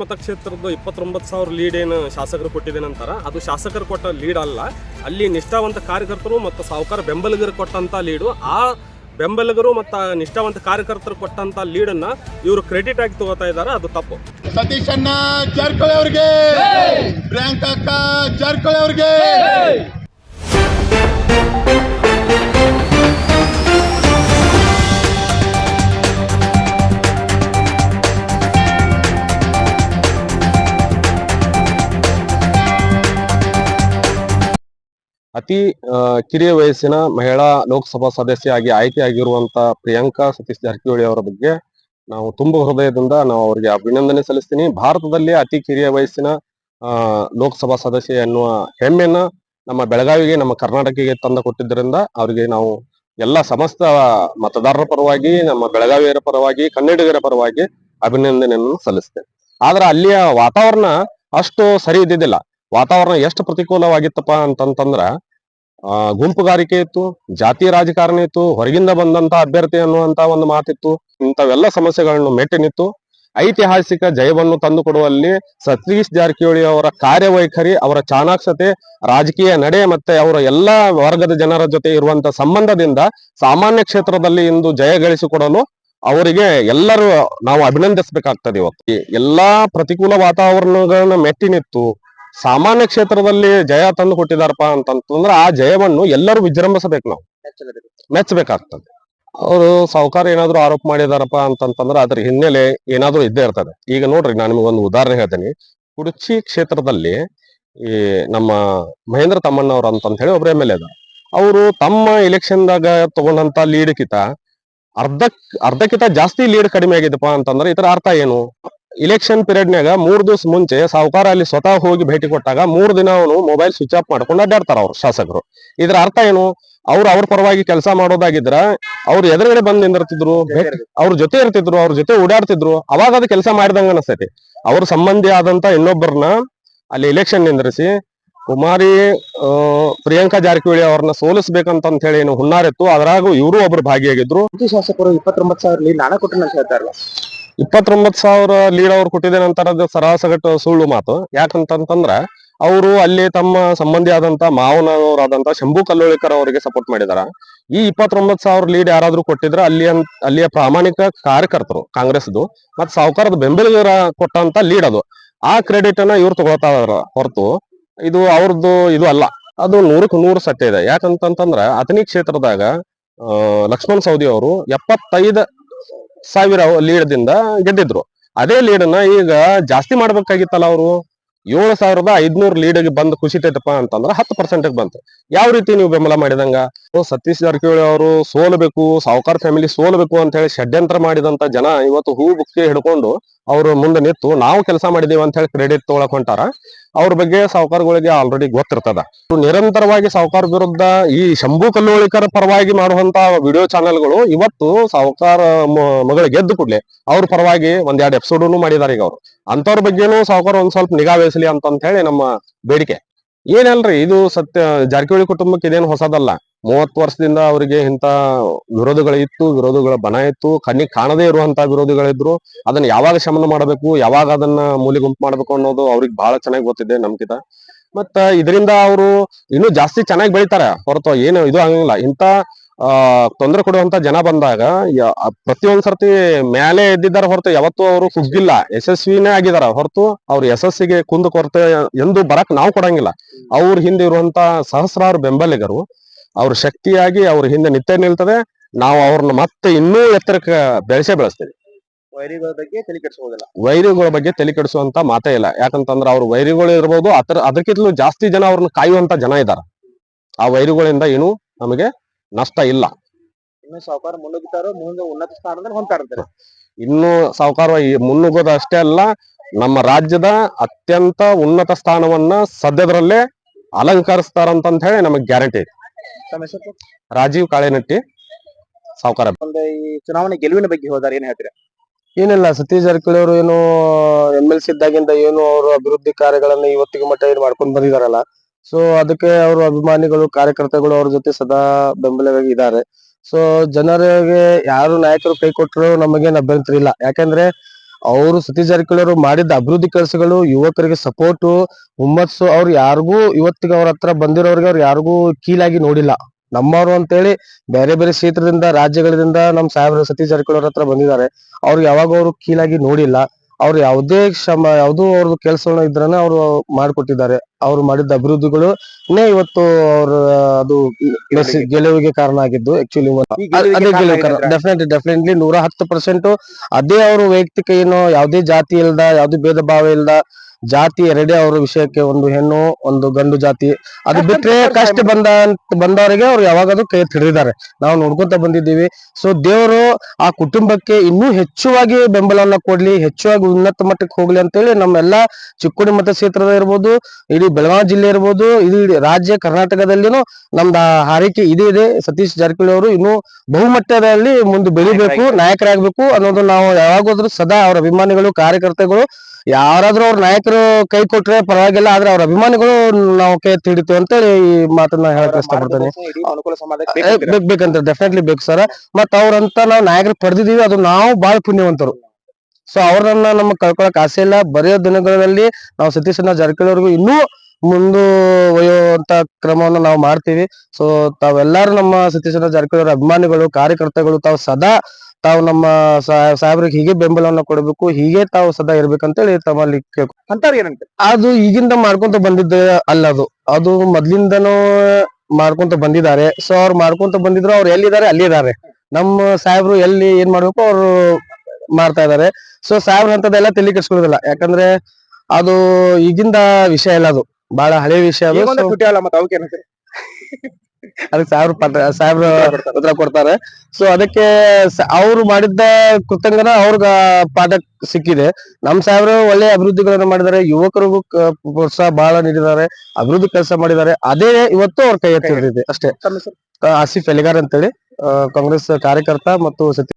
ಮತಕ್ಷೇತ್ರದ ಇಪ್ಪತ್ತೊಂಬತ್ತು ಸಾವಿರ ಲೀಡ್ ಏನು ಶಾಸಕರು ಕೊಟ್ಟಿದ್ದೇನೆ ಅಂತಾರ. ಅದು ಶಾಸಕರು ಕೊಟ್ಟ ಲೀಡ್ ಅಲ್ಲ. ಅಲ್ಲಿ ನಿಷ್ಠಾವಂತ ಕಾರ್ಯಕರ್ತರು ಮತ್ತು ಸಾಹುಕಾರ ಬೆಂಬಲಿಗರು ಕೊಟ್ಟಂಥ ಲೀಡು ಆ ಬೆಂಬಲಿಗರು ಮತ್ತು ನಿಷ್ಠಾವಂತ ಕಾರ್ಯಕರ್ತರು ಕೊಟ್ಟಂತ ಲೀಡನ್ನು ಇವರು ಕ್ರೆಡಿಟ್ ಆಗಿ ತಗೋತಾ ಇದ್ದಾರೆ. ಅದು ತಪ್ಪು. ಸತೀಶ್ ಅಣ್ಣ ಜಾರಕಿಹೊಳಿ ಅವ್ರಿಗೆ. ಪ್ರಿಯಾಂಕಾ ಅಕ್ಕ ಜಾರಕಿಹೊಳಿ ಅವ್ರಿಗೆ. ಅತಿ ಕಿರಿಯ ವಯಸ್ಸಿನ ಮಹಿಳಾ ಲೋಕಸಭಾ ಸದಸ್ಯೆಯಾಗಿ ಆಯ್ಕೆಯಾಗಿರುವಂತ ಪ್ರಿಯಾಂಕಾ ಸತೀಶ್ ಜಾರಕಿಹೊಳಿ ಅವರ ಬಗ್ಗೆ ನಾವು ತುಂಬ ಹೃದಯದಿಂದ ನಾವು ಅವರಿಗೆ ಅಭಿನಂದನೆ ಸಲ್ಲಿಸ್ತೀನಿ. ಭಾರತದಲ್ಲಿ ಅತಿ ಕಿರಿಯ ವಯಸ್ಸಿನ ಲೋಕಸಭಾ ಸದಸ್ಯೆ ಎನ್ನುವ ಹೆಮ್ಮೆಯನ್ನ ನಮ್ಮ ಬೆಳಗಾವಿಗೆ, ನಮ್ಮ ಕರ್ನಾಟಕಕ್ಕೆ ತಂದು ಕೊಟ್ಟಿದ್ದರಿಂದ ಅವರಿಗೆ ನಾವು ಎಲ್ಲ ಸಮಸ್ತ ಮತದಾರರ ಪರವಾಗಿ, ನಮ್ಮ ಬೆಳಗಾವಿಯರ ಪರವಾಗಿ, ಕನ್ನಡಿಗರ ಪರವಾಗಿ ಅಭಿನಂದನೆಯನ್ನು ಸಲ್ಲಿಸ್ತೇನೆ. ಆದ್ರೆ ಅಲ್ಲಿಯ ವಾತಾವರಣ ಅಷ್ಟು ಸರಿ ಇದ್ದಿದ್ದಿಲ್ಲ. ವಾತಾವರಣ ಎಷ್ಟು ಪ್ರತಿಕೂಲವಾಗಿತ್ತಪ್ಪ ಅಂತಂತಂದ್ರ ಗುಂಪುಗಾರಿಕೆ ಇತ್ತು ಜಾತಿ ರಾಜಕಾರಣ ಇತ್ತು, ಹೊರಗಿಂದ ಬಂದಂತ ಅಭ್ಯರ್ಥಿ ಅನ್ನುವಂತ ಒಂದು ಮಾತಿತ್ತು. ಇಂಥವೆಲ್ಲ ಸಮಸ್ಯೆಗಳನ್ನು ಮೆಟ್ಟಿನಿತ್ತು ಐತಿಹಾಸಿಕ ಜಯವನ್ನು ತಂದು ಕೊಡುವಲ್ಲಿ ಸತೀಶ್ ಜಾರಕಿಹೊಳಿ ಅವರ ಕಾರ್ಯವೈಖರಿ, ಅವರ ಚಾಣಾಕ್ಷತೆ, ರಾಜಕೀಯ ನಡೆ ಮತ್ತೆ ಅವರ ಎಲ್ಲಾ ವರ್ಗದ ಜನರ ಜೊತೆ ಇರುವಂತ ಸಂಬಂಧದಿಂದ ಸಾಮಾನ್ಯ ಕ್ಷೇತ್ರದಲ್ಲಿ ಇಂದು ಜಯ ಗಳಿಸಿಕೊಡಲು ಅವರಿಗೆ ಎಲ್ಲರೂ ನಾವು ಅಭಿನಂದಿಸಬೇಕಾಗ್ತದೆ ಇವತ್ತು. ಎಲ್ಲಾ ಪ್ರತಿಕೂಲ ವಾತಾವರಣಗಳನ್ನ ಮೆಟ್ಟಿ ನಿಂತು ಸಾಮಾನ್ಯ ಕ್ಷೇತ್ರದಲ್ಲಿ ಜಯ ತಂದು ಕೊಟ್ಟಿದಾರಪ್ಪ ಅಂತಂತಂದ್ರೆ ಆ ಜಯವನ್ನು ಎಲ್ಲರೂ ವಿಜೃಂಭಿಸಬೇಕು ನಾವು. ಮೆಚ್ಚಬೇಕಾಗ್ತದೆ. ಅವರು ಸಾಹುಕಾರ ಏನಾದ್ರು ಆರೋಪ ಮಾಡಿದಾರಪ್ಪ ಅಂತಂತಂದ್ರೆ ಅದ್ರ ಹಿನ್ನೆಲೆ ಏನಾದ್ರೂ ಇದ್ದೇ ಇರ್ತದೆ. ಈಗ ನೋಡ್ರಿ, ನಾನು ನಿಮಗೊಂದು ಉದಾಹರಣೆ ಹೇಳ್ತೇನೆ. ಕುಡುಚಿ ಕ್ಷೇತ್ರದಲ್ಲಿ ಈ ನಮ್ಮ ಮಹೇಂದ್ರ ತಮ್ಮಣ್ಣವ್ರ ಅಂತಂತ ಹೇಳಿ ಒಬ್ರು ಎಂ ಎಲ್ ಎ ಅವರು ತಮ್ಮ ಎಲೆಕ್ಷನ್ದಾಗ ತಗೊಂಡಂತ ಲೀಡ್ ಕಿತ ಅರ್ಧ ಅರ್ಧಕ್ಕಿಂತ ಜಾಸ್ತಿ ಲೀಡ್ ಕಡಿಮೆ ಆಗಿದೆಪ್ಪ ಅಂತಂದ್ರೆ ಇದರ ಅರ್ಥ ಏನು? ಇಲೆಕ್ಷನ್ ಪೀರಿಯಡ್ನಾಗ ಮೂರ್ ದಿವಸ ಮುಂಚೆ ಸಾಹುಕಾರ ಅಲ್ಲಿ ಸ್ವತಃ ಹೋಗಿ ಭೇಟಿ ಕೊಟ್ಟಾಗ ಮೂರ್ ದಿನ ಅವನು ಮೊಬೈಲ್ ಸ್ವಿಚ್ ಆಫ್ ಮಾಡ್ಕೊಂಡು ಅಡ್ಡಾಡ್ತಾರ ಅವ್ರು ಶಾಸಕರು. ಇದ್ರ ಅರ್ಥ ಏನು? ಅವ್ರು ಅವ್ರ ಪರವಾಗಿ ಕೆಲಸ ಮಾಡೋದಾಗಿದ್ರ ಅವ್ರು ಎದುರುಗಡೆ ಬಂದ್ ನಿಂದಿರ್ತಿದ್ರು ಅವ್ರ ಜೊತೆ ಇರ್ತಿದ್ರು ಅವ್ರ ಜೊತೆ ಓಡಾಡ್ತಿದ್ರು ಅವಾಗ ಅದು ಕೆಲಸ ಮಾಡಿದಂಗ ಅನಸ್ತೈತಿ. ಅವ್ರ ಸಂಬಂಧಿ ಆದಂತ ಇನ್ನೊಬ್ಬರನ್ನ ಅಲ್ಲಿ ಇಲೆಕ್ಷನ್ ನಿಂದ್ರಿಸಿ ಕುಮಾರಿ ಆ, ಪ್ರಿಯಾಂಕಾ ಜಾರಕಿಹೊಳಿ ಅವ್ರನ್ನ ಸೋಲಿಸ್ಬೇಕಂತ ಅಂತ ಹೇಳಿ ಏನು ಹುನ್ನಾರಿತ್ತು ಅದ್ರಾಗೂ ಇವರು ಒಬ್ರು ಭಾಗಿಯಾಗಿದ್ರು. ಶಾಸಕರು ಇಪ್ಪತ್ತೊಂಬತ್ತು ಸಾವಿರ ನಾಣ ನಾನೇ ಕೊಟ್ಟು ಅಂತ ಹೇಳ್ತಾರಲ್ಲ ಇಪ್ಪತ್ತೊಂಬತ್ ಸಾವಿರ ಲೀಡ್ ಅವ್ರು ಕೊಟ್ಟಿದ್ದೇನೆ ಅಂತಾರದು ಸರಾಸಗಟ್ಟು ಸುಳ್ಳು ಮಾತು. ಯಾಕಂತಂತಂದ್ರ ಅವರು ಅಲ್ಲಿ ತಮ್ಮ ಸಂಬಂಧಿ ಆದಂತ ಮಾವನವರಾದಂತ ಶಂಭು ಕಲ್ಲೋಳಿಕರ್ ಅವರಿಗೆ ಸಪೋರ್ಟ್ ಮಾಡಿದಾರ. ಈ ಇಪ್ಪತ್ತೊಂಬತ್ ಸಾವಿರ ಲೀಡ್ ಯಾರಾದ್ರೂ ಕೊಟ್ಟಿದ್ರ ಅಲ್ಲಿ ಅಲ್ಲಿಯ ಪ್ರಾಮಾಣಿಕ ಕಾರ್ಯಕರ್ತರು, ಕಾಂಗ್ರೆಸ್ದು ಮತ್ ಸಾಹುಕಾರದ ಬೆಂಬಲಿಗರ ಕೊಟ್ಟಂತ ಲೀಡ್ ಅದು. ಆ ಕ್ರೆಡಿಟ್ ಅನ್ನ ಇವ್ರು ತಗೊಳ್ತಾ ಹೊರತು ಇದು ಅವ್ರದ್ದು ಇದು ಅಲ್ಲ. ಅದು ನೂರಕ್ಕೆ ನೂರು ಸತ್ಯ ಇದೆ. ಯಾಕಂತಂತಂದ್ರ ಅಥನಿ ಕ್ಷೇತ್ರದಾಗ ಲಕ್ಷ್ಮಣ್ ಸೌದಿ ಅವರು ಎಪ್ಪತ್ತೈದು ಸಾವಿರ ಲೀಡ್ದಿಂದ ಗೆದ್ದಿದ್ರು. ಅದೇ ಲೀಡನ್ನ ಈಗ ಜಾಸ್ತಿ ಮಾಡ್ಬೇಕಾಗಿತ್ತಲ್ಲ ಅವರು? ಏಳು ಸಾವಿರದ ಗೆ ಲೀಡ್ಗೆ ಬಂದು ಖುಷಿತೈತಪ್ಪ ಅಂತಂದ್ರೆ ಹತ್ತು ಪರ್ಸೆಂಟ್ ಬಂತು. ಯಾವ ರೀತಿ ನೀವು ಬೆಂಬಲ ಮಾಡಿದಂಗ? ಸತೀಶ್ ಜಾರಕಿಹೊಳಿ ಅವರು ಸೋಲಬೇಕು, ಸಾವುಕಾರ ಫ್ಯಾಮಿಲಿ ಸೋಲಬೇಕು ಅಂತ ಹೇಳಿ ಷಡ್ಯಂತ್ರ ಮಾಡಿದಂತ ಜನ ಇವತ್ತು ಹೂ ಬುಕ್ಕೆ ಹಿಡ್ಕೊಂಡು ಅವ್ರು ಮುಂದೆ ನಿಂತು ನಾವು ಕೆಲಸ ಮಾಡಿದೀವಿ ಅಂತ ಹೇಳಿ ಕ್ರೆಡಿಟ್ ತಗೊಳಕ್ ಹೊಂಟಾರ. ಅವ್ರ ಬಗ್ಗೆ ಸಾವುಕಾರಗಳಿಗೆ ಆಲ್ರೆಡಿ ಗೊತ್ತಿರ್ತದ. ನಿರಂತರವಾಗಿ ಸಾವುಕಾರ ವಿರುದ್ಧ ಈ ಶಂಭು ಕಲ್ಲೋಳಿಕರ ಪರವಾಗಿ ಮಾಡುವಂತ ವಿಡಿಯೋ ಚಾನೆಲ್ಗಳು ಇವತ್ತು ಸಾವುಕಾರ ಮಗಳ ಗೆದ್ದು ಕೂಡ್ಲೆ ಅವ್ರ ಪರವಾಗಿ ಒಂದೆರಡು ಎಪಿಸೋಡನು ಮಾಡಿದಾರೆ ಈಗ ಅವ್ರು. ಅಂತವ್ರ ಬಗ್ಗೆನೂ ಸಾವುಕಾರ ಒಂದ್ ಸ್ವಲ್ಪ ನಿಗಾ ವಹಿಸಲಿ ಅಂತ ಹೇಳಿ ನಮ್ಮ ಬೇಡಿಕೆ. ಏನಲ್ರಿ ಇದು ಸತ್ಯ ಜಾರಕಿಹೊಳಿ ಕುಟುಂಬಕ್ಕೆ ಇದೇನು ಹೊಸದಲ್ಲ. ಮೂವತ್ತು ವರ್ಷದಿಂದ ಅವರಿಗೆ ಇಂತ ವಿರೋಧಗಳು ಇತ್ತು, ವಿರೋಧಗಳ ಬನ ಇತ್ತು. ಕಣ್ಣಿಗೆ ಕಾಣದೇ ಇರುವಂತ ವಿರೋಧಿಗಳಿದ್ರು. ಅದನ್ನ ಯಾವಾಗ ಶಮನ ಮಾಡಬೇಕು, ಯಾವಾಗ ಅದನ್ನ ಮೂಲಿ ಗುಂಪು ಮಾಡ್ಬೇಕು ಅನ್ನೋದು ಅವ್ರಿಗೆ ಬಹಳ ಚೆನ್ನಾಗಿ ಗೊತ್ತಿದೆ ನಮ್ಗಿಂತ ಮತ್ತ ಇದರಿಂದ ಅವರು ಇನ್ನೂ ಜಾಸ್ತಿ ಚೆನ್ನಾಗಿ ಬೆಳಿತಾರೆ. ಹೊರತು ಏನು ಇದು ಆಗಂಗಿಲ್ಲ ಇಂತ ಆ, ತೊಂದರೆ ಕೊಡುವಂತ ಜನ ಬಂದಾಗ ಪ್ರತಿಯೊಂದ್ ಸರ್ತಿ ಮೇಲೆ ಎದ್ದಿದ್ದಾರೆ ಹೊರತು ಯಾವತ್ತೂ ಅವರು ಕುಗ್ಗಿಲ್ಲ. ಯಶಸ್ವಿನೇ ಆಗಿದಾರ ಹೊರತು ಅವ್ರ ಯಶಸ್ಸಿಗೆ ಕುಂದು ಕೊರತೆ ಎಂದು ಬರಕ್ ನಾವು ಕೊಡಂಗಿಲ್ಲ. ಅವ್ರ ಹಿಂದೆ ಇರುವಂತ ಸಹಸ್ರಾರು ಬೆಂಬಲಿಗರು ಅವ್ರ ಶಕ್ತಿಯಾಗಿ ಅವ್ರ ಹಿಂದೆ ನಿತ್ಯ ನಿಲ್ತದೆ. ನಾವು ಅವ್ರನ್ನ ಮತ್ತೆ ಇನ್ನೂ ಎತ್ತರಕ್ಕೆ ಬೆಳೆಸೇ ಬೆಳೆಸ್ತೀವಿ. ವೈರಿಗಳ ಬಗ್ಗೆ ತಲೆ ಕೆಡಿಸೋದಿಲ್ಲ ವೈರಿಗಳ ಬಗ್ಗೆ ತಲೆ ಕೆಡಿಸುವಂತ ಮಾತೇ ಇಲ್ಲ. ಯಾಕಂತಂದ್ರೆ ಅವ್ರ ವೈರಿಗಳು ಇರ್ಬೋದು ಅದ್ರ ಅದಕ್ಕಿಂತಲೂ ಜಾಸ್ತಿ ಜನ ಅವ್ರನ್ನ ಕಾಯುವಂತ ಜನ ಇದಾರ ಆ ವೈರಿಗಳಿಂದ ಏನು ನಮಗೆ ನಷ್ಟ ಇಲ್ಲ. ಇನ್ನು ಸಾವುಕಾರ ಮುನ್ನುಗ್ತಾರೋ ಮುಂದೆ ಉನ್ನತ ಸ್ಥಾನದಲ್ಲಿ ಹೊಂತಾರಂತಾರೆ ಇನ್ನು ಸಾವುಕಾರ ಮುನ್ನುಗ್ಗೋದು ಅಷ್ಟೇ ಅಲ್ಲ ನಮ್ಮ ರಾಜ್ಯದ ಅತ್ಯಂತ ಉನ್ನತ ಸ್ಥಾನವನ್ನ ಸದ್ಯದರಲ್ಲೇ ಅಲಂಕರಿಸ್ತಾರಂತ ಹೇಳಿ ನಮಗೆ ಗ್ಯಾರಂಟಿ ಐತಿ ತಮ್ಮ ಹೆಸರು ರಾಜೀವ್ ಕಾಳೆನಟ್ಟಿ ಸಾವುಕಾರ. ಒಂದು ಈ ಚುನಾವಣೆ ಗೆಲುವಿನ ಬಗ್ಗೆ ಹೋದಾರ ಏನ್ ಹೇಳ್ತೀರಾ? ಏನಿಲ್ಲ ಸತೀಶ್ ಜಾರಕಿಹೊಳಿ ಅವರು ಏನು ಎಂ ಎಲ್ ಸಿ ಇದ್ದಾಗಿಂದ ಏನು ಅವರು ಅಭಿವೃದ್ಧಿ ಕಾರ್ಯಗಳನ್ನ ಇವತ್ತಿಗೆ ಮಟ್ಟ ಏನ್ ಮಾಡ್ಕೊಂಡ್ ಬಂದಿದಾರಲ್ಲ. ಸೊ ಅದಕ್ಕೆ ಅವರು ಅಭಿಮಾನಿಗಳು ಕಾರ್ಯಕರ್ತಗಳು ಅವ್ರ ಜೊತೆ ಸದಾ ಬೆಂಬಲವಾಗಿ ಇದ್ದಾರೆ. ಸೊ ಜನರಿಗೆ ಯಾರು ನಾಯಕರು ಕೈ ಕೊಟ್ಟರು ನಮಗೇನು ಅಭ್ಯಂತರ ಇಲ್ಲ. ಯಾಕಂದ್ರೆ ಅವರು ಸತೀಶ್ ಜಾರಕಿಹೊಳಿ ಅವರು ಮಾಡಿದ ಅಭಿವೃದ್ಧಿ ಕೆಲಸಗಳು, ಯುವಕರಿಗೆ ಸಪೋರ್ಟ್ ಹುಮ್ಮಸ್ಸು, ಅವ್ರು ಯಾರಿಗೂ ಇವತ್ತಿಗೆ ಅವ್ರ ಹತ್ರ ಬಂದಿರೋರಿಗೆ ಅವ್ರು ಯಾರಿಗೂ ಕೀಲಾಗಿ ನೋಡಿಲ್ಲ. ನಮ್ಮವರು ಅಂತೇಳಿ ಬೇರೆ ಬೇರೆ ಕ್ಷೇತ್ರದಿಂದ, ರಾಜ್ಯಗಳಿಂದ ನಮ್ ಸಾಹೇಬ್ರು ಸತೀಶ್ ಜಾರಕಿಹೊಳಿ ಅವ್ರ ಹತ್ರ ಬಂದಿದ್ದಾರೆ. ಅವ್ರು ಯಾವಾಗ ಅವರು ಕೀಲಾಗಿ ನೋಡಿಲ್ಲ. ಅವ್ರು ಯಾವುದೇ ಶ್ರಮ ಯಾವುದೋ ಅವ್ರದ್ದು ಕೆಲಸಗಳನ್ನ ಇದ್ರನ್ನ ಅವರು ಮಾಡಿಕೊಟ್ಟಿದ್ದಾರೆ ಅವ್ರು ಮಾಡಿದ್ದ ಅಭಿವೃದ್ಧಿಗಳು ಇವತ್ತು ಅವ್ರ ಅದು ಗೆಲುವಿಗೆ ಕಾರಣ ಆಗಿದ್ದು ಆಕ್ಚುಲಿ ಅದೇ ಗೆಲುವು? ಡೆಫಿನೆಟ್ಲಿ ಡೆಫಿನೆಟ್ಲಿ ನೂರ ಹತ್ತು ಪರ್ಸೆಂಟ್ ಅದೇ ಅವರು ವೈಯಕ್ತಿಕ ಏನು ಯಾವುದೇ ಜಾತಿ ಇಲ್ದ ಯಾವುದೇ ಭೇದ ಭಾವ ಇಲ್ದ ಜಾತಿ ಎರಡೇ ಅವ್ರ ವಿಷಯಕ್ಕೆ ಒಂದು ಹೆಣ್ಣು ಒಂದು ಗಂಡು ಜಾತಿ. ಅದು ಬಿಟ್ರೆ ಕಷ್ಟ ಬಂದ ಬಂದವರಿಗೆ ಅವ್ರು ಯಾವಾಗಾದ್ರೂ ಕೈ ತಿಳಿದಿದ್ದಾರೆ ಹಿಡಿದಿದ್ದಾರೆ. ನಾವು ನೋಡ್ಕೊತ ಬಂದಿದ್ದೀವಿ. ಸೊ ದೇವರು ಆ ಕುಟುಂಬಕ್ಕೆ ಇನ್ನೂ ಹೆಚ್ಚುವಾಗಿ ಬೆಂಬಲವನ್ನ ಕೊಡ್ಲಿ ಹೆಚ್ಚುವಾಗಿ ಉನ್ನತ ಮಟ್ಟಕ್ಕೆ ಹೋಗ್ಲಿ ಅಂತೇಳಿ ನಮ್ಮೆಲ್ಲಾ ಚಿಕ್ಕೋಡಿ ಮತಕ್ಷೇತ್ರದ ಇರ್ಬೋದು ಇಡೀ ಬೆಳಗಾವಿ ಜಿಲ್ಲೆ ಇರ್ಬೋದು ಇಡೀ ರಾಜ್ಯ ಕರ್ನಾಟಕದಲ್ಲಿನು ನಮ್ದು ಹಾರೈಕೆ ಇದೇ ಇದೆ. ಸತೀಶ್ ಜಾರಕಿಹೊಳಿ ಅವರು ಇನ್ನೂ ಬಹುಮಟ್ಟದಲ್ಲಿ ಮುಂದೆ ಬೆಳಿಬೇಕು ನಾಯಕರಾಗಬೇಕು ಅನ್ನೋದು ನಾವು ಯಾವಾಗೋದ್ರೂ ಸದಾ ಅವರ ಅಭಿಮಾನಿಗಳು ಕಾರ್ಯಕರ್ತಗಳು ಯಾರಾದ್ರೂ ಅವ್ರ ನಾಯಕರು ಕೈ ಕೊಟ್ರೆ ಪರವಾಗಿಲ್ಲ ಆದ್ರೆ ಅವ್ರ ಅಭಿಮಾನಿಗಳು ನಾವು ಕೈ ತಿಡಿತು ಹಿಡಿತೀವಿ ಅಂತೇಳಿ ಈ ಮಾತನ್ನ ಹೇಳಕ್ ಇಷ್ಟಪಡ್ತೇನೆ. ಬೇಕ್ ಬೇಕಂತ ಡೆಫಿನೆಟ್ಲಿ ಬೇಕು ಸರ್. ಮತ್ ಅವ್ರಂತ ನಾವು ನಾಯಕರು ಪಡೆದಿದೀವಿ ಅದು ನಾವು ಬಾಳ ಪುಣ್ಯವಂತರು. ಸೊ ಅವ್ರನ್ನ ನಮ್ಮ ಕಳ್ಕೊಳಕ್ ಆಸೆ ಇಲ್ಲ. ಬರೆಯೋ ದಿನಗಳಲ್ಲಿ ನಾವು ಸತೀಶನ ಜಾರಕಿಹೊಳಿ ಇನ್ನೂ ಇನ್ನೂ ಒಯ್ಯುವಂತ ಕ್ರಮವನ್ನು ನಾವು ಮಾಡ್ತೀವಿ. ಸೊ ತಾವೆಲ್ಲರೂ ನಮ್ಮ ಸತೀಶನ ಜಾರಕಿಹೊಳಿ ಅವರ ಅಭಿಮಾನಿಗಳು ಕಾರ್ಯಕರ್ತಗಳು ತಾವು ಸದಾ ತಾವು ನಮ್ಮ ಸಾಹೇಬ್ರಿಗೆ ಹೀಗೆ ಬೆಂಬಲವನ್ನ ಕೊಡಬೇಕು ಹೀಗೆ ತಾವು ಸದಾ ಇರ್ಬೇಕಂತೇಳಿ ತಮ್ಮಲ್ಲಿ ಕೇಳ್ಕೊ ಅಂತಾರೆ ಏನಂತೆ? ಅದು ಈಗಿಂದ ಮಾಡ್ಕೊಂತ ಬಂದಿದ್ದ ಅಲ್ಲ ಅದು. ಅದು ಮೊದ್ಲಿಂದನೂ ಮಾಡ್ಕೊಂತ ಬಂದಿದ್ದಾರೆ. ಸೊ ಅವ್ರು ಮಾಡ್ಕೊಂತ ಬಂದಿದ್ರು ಅವ್ರು ಎಲ್ಲಿದ್ದಾರೆ? ಅಲ್ಲಿ ಇದಾರೆ ನಮ್ಮ ಸಾಹೇಬ್ರು ಎಲ್ಲಿ ಏನ್ ಮಾಡ್ಬೇಕು ಅವ್ರು ಮಾಡ್ತಾ ಇದಾರೆ ಸೊ ಸಾಹೇಬ್ರ ಅಂತದೆಲ್ಲ ತಲೆ ಕೆಡ್ಸ್ಕೊಳ್ಳೋದಿಲ್ಲ ಯಾಕಂದ್ರೆ ಅದು ಈಗಿಂದ ವಿಷಯ ಇಲ್ಲ ಅದು. ಬಹಳ ಹಳೆ ವಿಷಯ ಅದು. ಈಗೊಂದು So, ತುಟಿ ಅಲ್ಲ ಮತ್ತೆ ಅವಕ್ಕೆ ಏನಂತೀರಿ ಅದಕ್ಕೆ ಸಾವಿರ ಪಟ್ಟ ಸಾವಿರ ಉತ್ತರ ಕೊಡ್ತಾರೆ. ಸೊ ಅದಕ್ಕೆ ಅವ್ರು ಮಾಡಿದ್ದ ಕೃತಂಗನ ಅವ್ರಿಗ ಪಾಠ ಸಿಕ್ಕಿದೆ. ನಮ್ ಸಾವಿರ ಒಳ್ಳೆ ಅಭಿವೃದ್ಧಿಗಳನ್ನ ಮಾಡಿದ್ದಾರೆ. ಯುವಕರಿಗೂ ಪ್ರೋತ್ಸಾಹ ಬಹಳ ನೀಡಿದ್ದಾರೆ. ಅಭಿವೃದ್ಧಿ ಕೆಲಸ ಮಾಡಿದ್ದಾರೆ. ಅದೇ ಇವತ್ತು ಅವ್ರ ಕೈ ಎತ್ತಿದೆ ಅಷ್ಟೇ. ಆಸಿಫ್ ಎಲಿಗಾರ್ ಅಂತೇಳಿ ಕಾಂಗ್ರೆಸ್ ಕಾರ್ಯಕರ್ತ ಮತ್ತು ಸತೀಶ್